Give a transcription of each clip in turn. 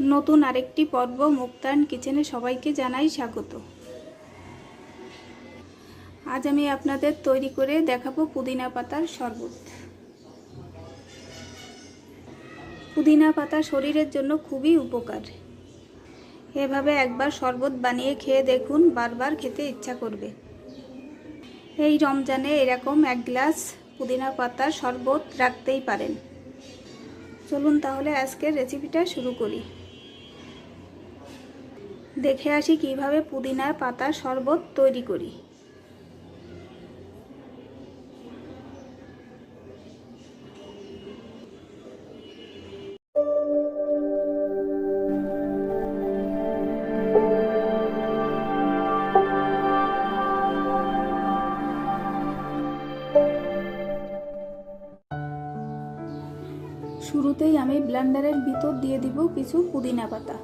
নতুন আরেকটি পর্ব মুক্তান কিচেনে সবাইকে জানাই স্বাগত। আজ আমি আপনাদের তৈরি করে দেখাবো পুদিনা পাতার শরবত। পুদিনা পাতা শরীরের জন্য খুবই উপকার। এভাবে একবার শরবত বানিয়ে খেয়ে দেখুন, বারবার খেতে ইচ্ছা করবে। এই রমজানে এরকম এক গ্লাস পুদিনা পাতার শরবত রাখতেই পারেন। চলুন তাহলে আজকের রেসিপিটা শুরু করি। দেখে আসি কীভাবে পুদিনার পাতার শরবত তৈরি করি। শুরুতেই আমি ব্লেন্ডারের ভিতর দিয়ে দিব কিছু পুদিনা পাতা।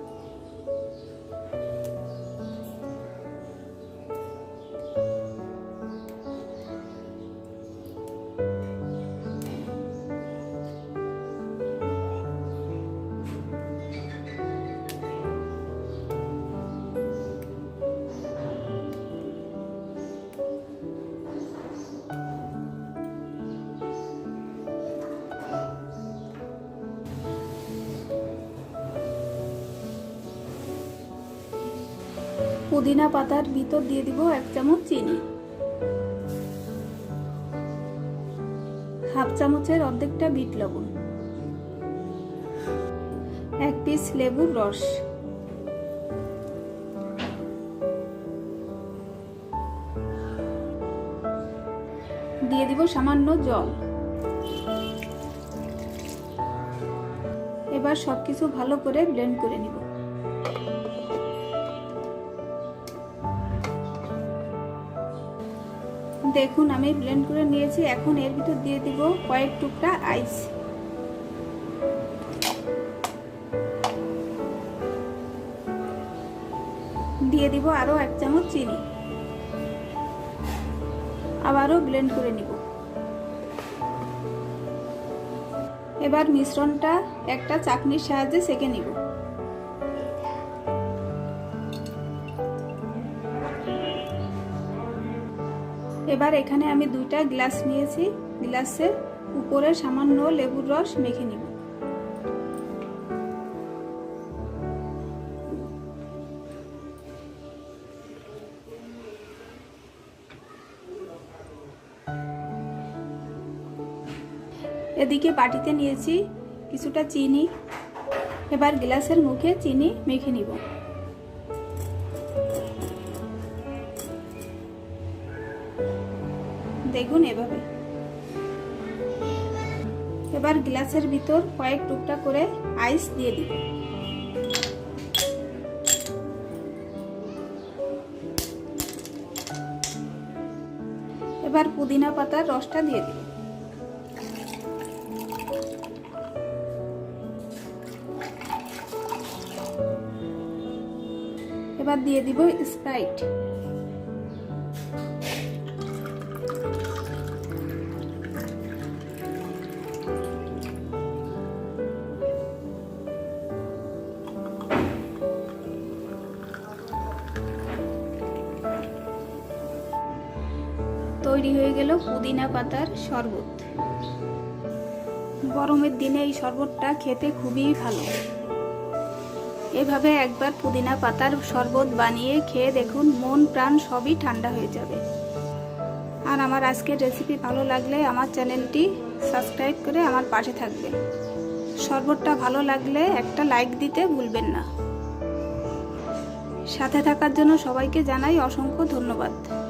পুদিনা পাতার ভিতর দিয়ে দিব এক চামচ চিনি। হাফ চামচের অর্ধেকটা বিট লবণ। এক পিস লেবুর রস। দিয়ে দিব সামান্য জল। এবার সবকিছু ভালো করে ব্লেন্ড করে নিব। দেখুন, আমি ব্লেন্ড করে নিয়েছি, এখন এর ভিতর দিয়ে দিব কয়েক টুকরা আইস দিয়ে দিব আরও এক চামচ চিনি। আবারও ব্লেন্ড করে নিব। এবার মিশ্রণটা একটা চাকনির সাহায্যে সেকে নিব। এবার এখানে আমি দুইটা গ্লাস নিয়েছি। গ্লাসের উপরে সামান্য লেবুর রস মেখে নিব। এদিকে বাটিতে নিয়েছি কিছুটা চিনি। এবার গ্লাসের মুখে চিনি মেখে নিব। দেখুন এভাবে। এবার গ্লাসের ভিতর কয়েক টুকটা করে আইস দিয়ে দিব এবার পুদিনা পাতার রসটা দিয়ে দিব এবার দিয়ে দিব স্প্রাইট। তৈরি হয়ে গেল পুদিনা পাতার শরবত। গরমের দিনে এই শরবতটা খেতে খুবই ভালো। এভাবে একবার পুদিনা পাতার শরবত বানিয়ে খেয়ে দেখুন, মন, প্রাণ সবই ঠান্ডা হয়ে যাবে। আর আমার আজকের রেসিপি ভালো লাগলে আমার চ্যানেলটি সাবস্ক্রাইব করে আমার পাশে থাকবেন। শরবতটা ভালো লাগলে একটা লাইক দিতে ভুলবেন না। সাথে থাকার জন্য সবাইকে জানাই অসংখ্য ধন্যবাদ।